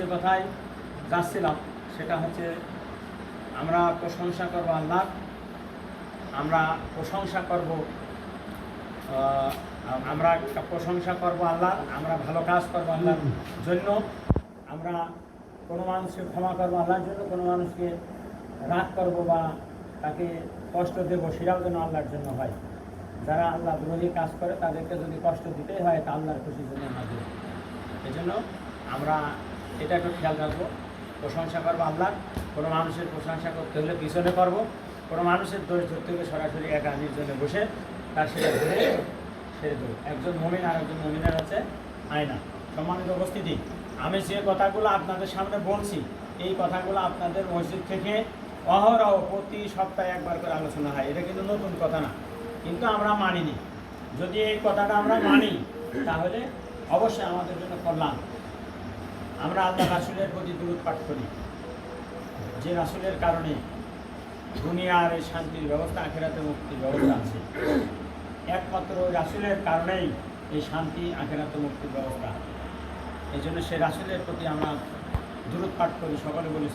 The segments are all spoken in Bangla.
যে কথায় যাচ্ছিলাম সেটা হচ্ছে আমরা প্রশংসা করব আল্লাহ আমরা প্রশংসা করব আমরা প্রশংসা করব আল্লাহ আমরা ভালো কাজ করব আল্লাহর জন্য আমরা কোনো মানুষকে ক্ষমা করব আল্লাহর জন্য কোনো মানুষকে রাগ করব বা তাকে কষ্ট দেবো সেটাও যেন আল্লাহর জন্য হয়। যারা আল্লাহ বিরোধী কাজ করে তাদেরকে যদি কষ্ট দিতেই হয় তা আল্লাহর খুশির জন্য না এই জন্য আমরা এটা একটু খেয়াল রাখব। প্রশংসা করব আল্লাহ কোনো মানুষের প্রশংসা করতে হলে পিছনে করব কোনো মানুষের দোষ ধরতে হলে সরাসরি এক একা জন্য বসে তার সেটা ধরে ছেড়ে দেবো একজন মমিন আর একজন মমিনের আছে আয়না। সম্মানিত উপস্থিতি, আমি যে কথাগুলো আপনাদের সামনে বলছি, এই কথাগুলো আপনাদের মসজিদ থেকে অহরহ প্রতি সপ্তাহে একবার করে আলোচনা হয়। এটা কিন্তু নতুন কথা না। কিন্তু আমরা মানিনি। যদি এই কথাটা আমরা মানি, তাহলে অবশ্যই আমাদের জন্য কল্যাণ। আমরা আল্লাহ রাসুলের প্রতি দূরত পাঠ করি। যে রাসুলের কারণে দুনিয়ার এই শান্তির ব্যবস্থা, আখেরাতে মুক্তির ব্যবস্থা আছে। একমাত্র ওই রাসুলের কারণেই এই শান্তি, আখেরাতে মুক্তির ব্যবস্থা এই জন্য সেই রাসুলের প্রতি আমরা দূরত পাঠ করি, সকলে বলি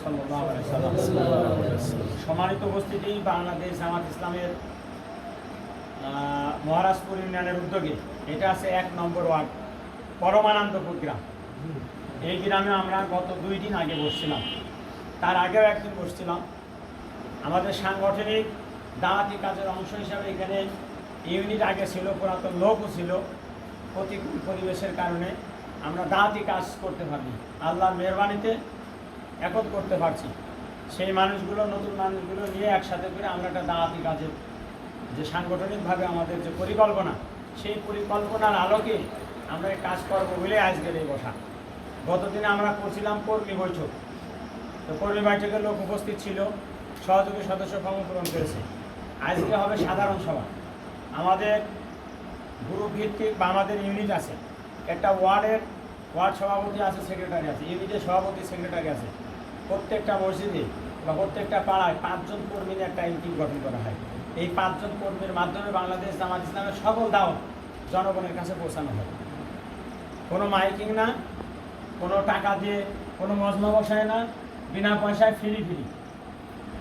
সম্মানিত উপস্থিতি, বাংলাদেশ জামাত ইসলামের মহারাজপুর ইউনিয়নের উদ্যোগে। এটা আছে এক নম্বর ওয়ার্ড পরমানন্দপুর গ্রাম এই গ্রামে আমরা গত দুই দিন আগে বসছিলাম। তার আগেও একদিন বসছিলাম। আমাদের সাংগঠনিক দাওয়াতি কাজের অংশ হিসাবে এখানে ইউনিট আগে ছিল, পুরাতন লোকও ছিল। প্রতিকূল পরিবেশের কারণে আমরা দাওয়াতি কাজ করতে পারিনি। আল্লাহর মেহরবানিতে একত করতে পারছি। সেই মানুষগুলো, নতুন মানুষগুলো নিয়ে একসাথে করে আমরা একটা দাওয়াতি কাজের যে সাংগঠনিকভাবে আমাদের যে পরিকল্পনা, সেই পরিকল্পনার আলোকে আমরা এই কাজ করব বলে আজকের এই বসা গতদিনে আমরা করছিলাম কর্মী বৈঠক। তো কর্মী বৈঠকের লোক উপস্থিত ছিল, সহযোগী সদস্য ফর্ম পূরণ করেছে। আজকে হবে সাধারণ সভা। আমাদের গ্রুপ ভিত্তিক বা আমাদের ইউনিট আছে। একটা ওয়ার্ডের ওয়ার্ড সভাপতি আছে সেক্রেটারি আছে। ইউনিটের সভাপতি সেক্রেটারি আছে। প্রত্যেকটা মসজিদে বা প্রত্যেকটা পাড়ায় পাঁচজন কর্মী নিয়ে একটা টিম গঠন করা হয়। এই পাঁচজন কর্মীর মাধ্যমে বাংলাদেশ জামাত ইসলামের সকল দাওয়াত জনগণের কাছে পৌঁছানো হয়। কোনো মাইকিং না, কোনো টাকা দিয়ে কোনো মজমা বসায় না, বিনা পয়সায় ফ্রি ফ্রি।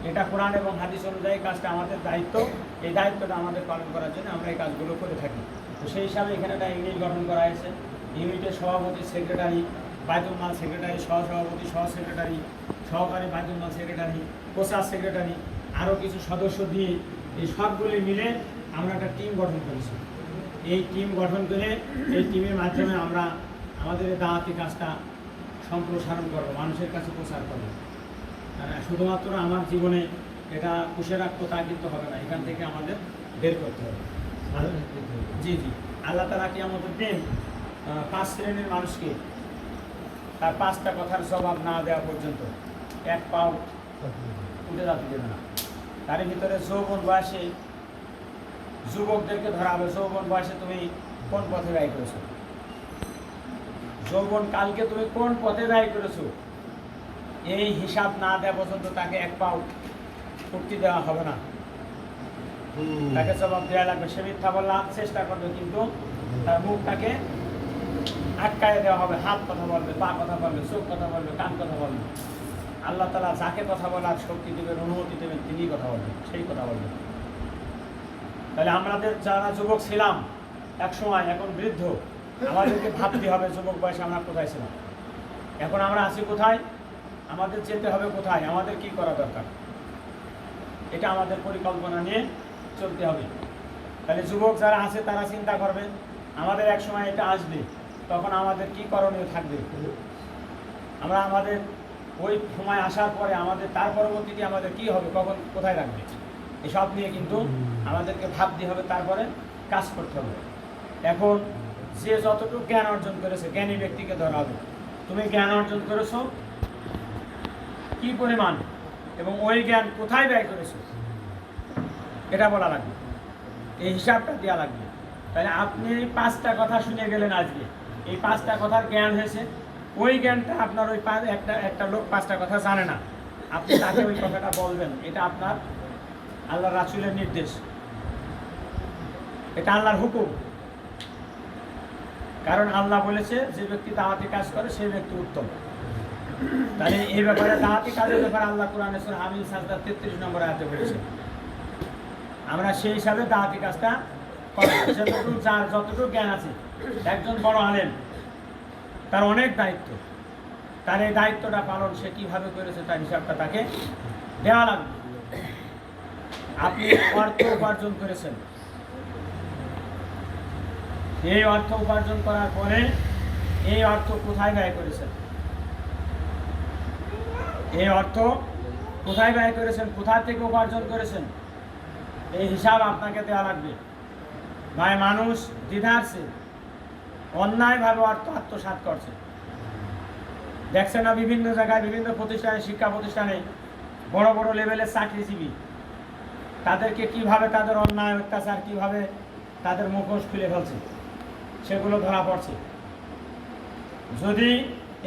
এটা কোরআন এবং হাদিস অনুযায়ী কাজটা আমাদের দায়িত্ব। এই দায়িত্বটা আমাদের পালন করার জন্য আমরা এই কাজগুলো করে থাকি। তো সেই হিসাবে এখানে একটা ইউনিট গঠন করা হয়েছে। ইউনিটের সভাপতি, সেক্রেটারি বায়তুল মাল সেক্রেটারি, সহসভাপতি সহ সেক্রেটারি সহকারী বায়তুল মাল সেক্রেটারি প্রচার সেক্রেটারি, আরও কিছু সদস্য দিয়ে এই সবগুলি মিলে আমরা একটা টিম গঠন করেছি। এই টিম গঠন করে এই টিমের মাধ্যমে আমরা আমাদের দাওয়াতি কাজটা সম্প্রসারণ করব মানুষের কাছে প্রচার করব। শুধুমাত্র আমার জীবনে এটা পুষে রাখব তা কিন্তু হবে না এখান থেকে আমাদের বের করতে হবে। জি জি। আল্লাহ তালা কি আমাদের দেন পাঁচ শ্রেণির মানুষকে তার পাঁচটা কথার জবাব না দেওয়া পর্যন্ত এক পাও উঠে যাতে দেবে না। তার ভিতরে যৌবন বয়সে যুবকদেরকে ধরা হবে যৌবন বয়সে তুমি কোন পথে ব্যয় করেছ? যৌবন কালকে তুমি কোন পথে ব্যয় করেছ? এই হিসাব না দেওয়া পর্যন্ত তাকে এক পাও উঠতে দেওয়া হবে না। তাকে জবাব দেওয়া লাগবে। সে মিথ্যা বলার চেষ্টা করবে কিন্তু তার মুখটাকে আটকায় দেওয়া হবে। হাত কথা বলবে পা কথা বলবে চোখ কথা বলবে কান কথা বলবে। আল্লাহ তালা যাকে কথা বলার শক্তি দেবেন অনুমতি দেবেন তিনি কথা বলবেন সেই কথা বলবেন। তাহলে আমাদের যারা যুবক ছিলাম এক সময় এখন বৃদ্ধ, আমাদেরকে ভাবতে হবে যুবক বয়সে আমরা কোথায় ছিলাম। এখন আমরা আছি কোথায়? আমাদের যেতে হবে কোথায়? আমাদের কি করা দরকার? এটা আমাদের পরিকল্পনা নিয়ে চলতে হবে। তাহলে যুবক যারা আছে, তারা চিন্তা করবে, আমাদের এক সময় এটা আসবে, তখন আমাদের কি করণীয় থাকবে? আমরা আমাদের ওই সময় আসার পরে আমাদের, তার পরবর্তীতে আমাদের কি হবে? কখন কোথায় রাখবে? এসব নিয়ে কিন্তু আমাদেরকে ভাবতে হবে, তারপরে কাজ করতে হবে। এখন যে যতটুকু জ্ঞান অর্জন করেছে, জ্ঞানী ব্যক্তিকে ধরা হবে। তুমি জ্ঞান অর্জন করেছ কি পরিমাণ এবং ওই জ্ঞান কোথায় ব্যয় করেছ? এটা বলা লাগবে। এই হিসাবটা দেওয়া লাগবে। তাহলে আপনি পাঁচটা কথা শুনে গেলেন আজকে। এই পাঁচটা কথার জ্ঞান হয়েছে। ওই জ্ঞানটা আপনার ওই একটা একটা লোক পাঁচটা কথা জানে না। আপনি তাকে ওই কথাটা বলবেন। এটা আপনার আল্লাহ রাসুলের নির্দেশ। এটা আল্লাহর হুকুম। কারণ আল্লাহ বলেছে, যে ব্যক্তি দাওয়াতি কাজ করে, সেই ব্যক্তি উত্তম। তাহলে এই ব্যাপারে দাওয়াতি কাজের ব্যাপারে আল্লাহ কোরআনে হামিল সাজদা তেত্রিশ নম্বর আয়াতে বলেছে। আমরা সেই হিসাবে দাওয়াতি কাজটা যতটুকু যার যতটুকু জ্ঞান আছে, একজন বড় আলেম, তার অনেক দায়িত্ব। তার এই দায়িত্বটা পালন সে কীভাবে করেছে, তার হিসাবটা তাকে দেওয়া লাগবে। আপনি অর্থ উপার্জন করেছেন। এই অর্থ উপার্জন করার পরে এই অর্থ কোথায় ব্যয় করেছেন? এই অর্থ কোথায় ব্যয় করেছেন? কোথা থেকে উপার্জন করেছেন? এই হিসাব আপনাকে দেওয়া লাগবে। ভাই, মানুষ দ্বিধারছে অন্যায়ভাবে অর্থ আত্মসাৎ করছে। দেখছে না বিভিন্ন জায়গায়, বিভিন্ন প্রতিষ্ঠানে, শিক্ষা প্রতিষ্ঠানে বড় বড় লেভেলের চাকরিজীবী। তাদেরকে কীভাবে তাদের অন্যায় অত্যাচার, কীভাবে তাদের মুখোশ খুলে ফেলছে, সেগুলো ধরা পড়ছে। যদি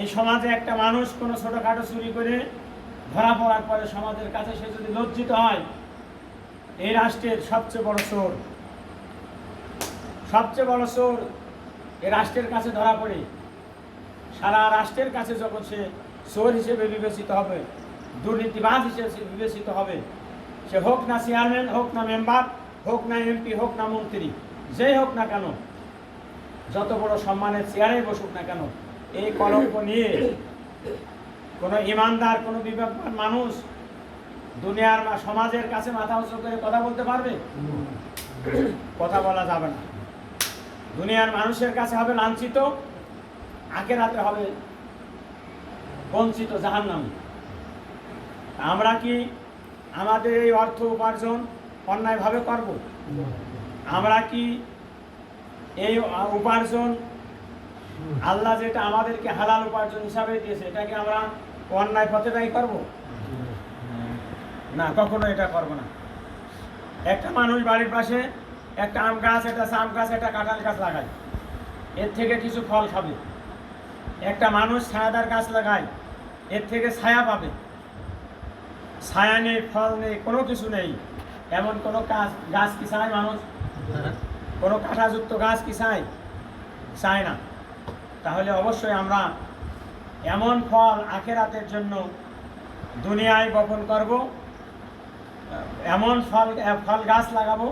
এই সমাজে একটা মানুষ কোনো ছোটোখাটো চুরি করে ধরা পড়ার পরে সমাজের কাছে সে যদি লজ্জিত হয়, এই রাষ্ট্রের সবচেয়ে বড় চোর, সবচেয়ে বড় চোর এই রাষ্ট্রের কাছে ধরা পড়ে। সারা রাষ্ট্রের কাছে যখন সে চোর হিসেবে বিবেচিত হবে দুর্নীতিবাদ হিসেবে বিবেচিত হবে সে হোক না চেয়ারম্যান, হোক না মেম্বার, হোক না এমপি, হোক না মন্ত্রী, যেই হোক না কেন, যত বড় সম্মানের চেয়ারে বসুক না কেন, এই কলঙ্ক নিয়ে কোনো ইমানদার, কোনো বিবেকবান মানুষ দুনিয়ার বা সমাজের কাছে মাথা উঁচু করে কথা বলতে পারবে? কথা বলা যাবে না। দুনিয়ার মানুষের কাছে হবে লাঞ্ছিত আগে রাতে হবে বঞ্চিত জাহান্নামী। আমরা কি আমাদের এই অর্থ উপার্জন অন্যায়ভাবে করব। আমরা কি এই উপার্জন আল্লাহ যেটা আমাদেরকে হালাল উপার্জন হিসাবে দিয়েছে, এটাকে আমরা অন্যায় পথে ব্যয় করব? না, কখনো এটা করব না। একটা মানুষ বাড়ির পাশে একটা আম গাছ, একটা আম গাছ, একটা কাঁঠাল গাছ লাগায়। এর থেকে কিছু ফল খাবে। একটা মানুষ ছায়াদার গাছ লাগায়, এর থেকে ছায়া পাবে। ছায়া নেই ফল নেই কোনো কিছু নেই। এমন কোনো কাজ গাছ কি চায় মানুষ? কোনো কাঁটাযুক্ত গাছ কি চায়? চায় না। তাহলে অবশ্যই আমরা এমন ফল আখেরাতের জন্য দুনিয়ায় বপন করব এমন ফল ফল গাছ লাগাবো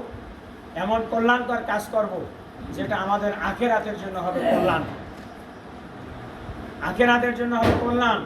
এমন কল্যাণকর কাজ করব যেটা আমাদের আখেরাতের জন্য হবে কল্যাণ। আখেরাতের জন্য হবে কল্যাণ।